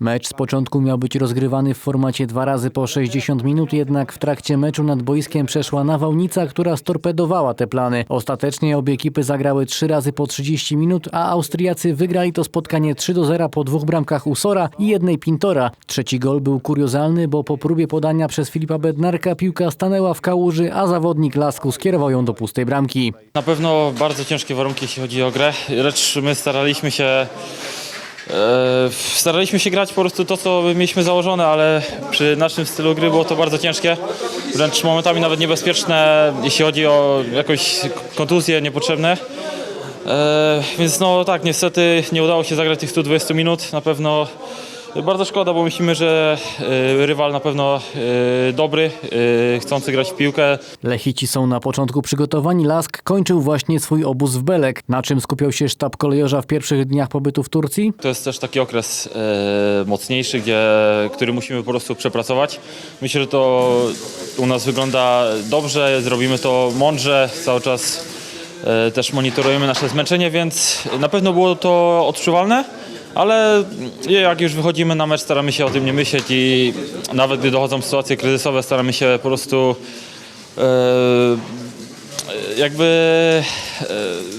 Mecz z początku miał być rozgrywany w formacie 2 razy po 60 minut, jednak w trakcie meczu nad boiskiem przeszła nawałnica, która storpedowała te plany. Ostatecznie obie ekipy zagrały 3 razy po 30 minut, a Austriacy wygrali to spotkanie 3 do 0 po dwóch bramkach Usora i jednej Pintora. Trzeci gol był kuriozalny, bo po próbie podania przez Filipa Bednarka piłka stanęła w kałuży, a zawodnik Lasku skierował ją do pustej bramki. Na pewno bardzo ciężkie warunki, jeśli chodzi o grę, lecz my staraliśmy się staraliśmy się grać po prostu to, co mieliśmy założone, ale przy naszym stylu gry było to bardzo ciężkie, wręcz momentami nawet niebezpieczne, jeśli chodzi o jakąś kontuzje niepotrzebne. E, więc no tak, niestety nie udało się zagrać tych 120 minut. Na pewno bardzo szkoda, bo myślimy, że e, rywal na pewno e, dobry, e, chcący grać w piłkę. Lechici są na początku przygotowani. Lask kończył właśnie swój obóz w Belek. Na czym skupiał się sztab kolejorza w pierwszych dniach pobytu w Turcji? To jest też taki okres mocniejszy, gdzie, który musimy po prostu przepracować. Myślę, że to u nas wygląda dobrze, zrobimy to mądrze, cały czas też monitorujemy nasze zmęczenie, więc na pewno było to odczuwalne. Ale jak już wychodzimy na mecz, staramy się o tym nie myśleć i nawet gdy dochodzą sytuacje kryzysowe, staramy się po prostu e, jakby e,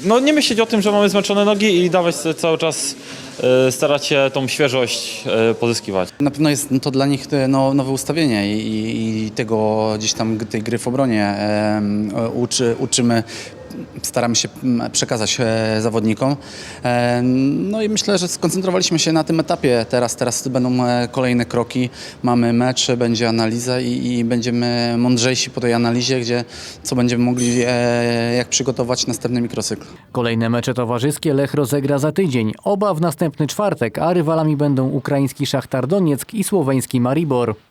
no nie myśleć o tym, że mamy zmęczone nogi i dawać cały czas e, starać się tą świeżość pozyskiwać. Na pewno jest to dla nich no, nowe ustawienie i, tego gdzieś tam tej gry w obronie uczy, uczymy. Staramy się mm, przekazać e, zawodnikom. E, No i myślę, że skoncentrowaliśmy się na tym etapie. Teraz, teraz będą e, kolejne kroki. Mamy mecz, będzie analiza i, i będziemy mądrzejsi po tej analizie, gdzie co będziemy mogli, jak przygotować następny mikrocykl. Kolejne mecze towarzyskie Lech rozegra za tydzień. Oba w następny czwartek, a rywalami będą ukraiński Szachtar Donieck i słoweński Maribor.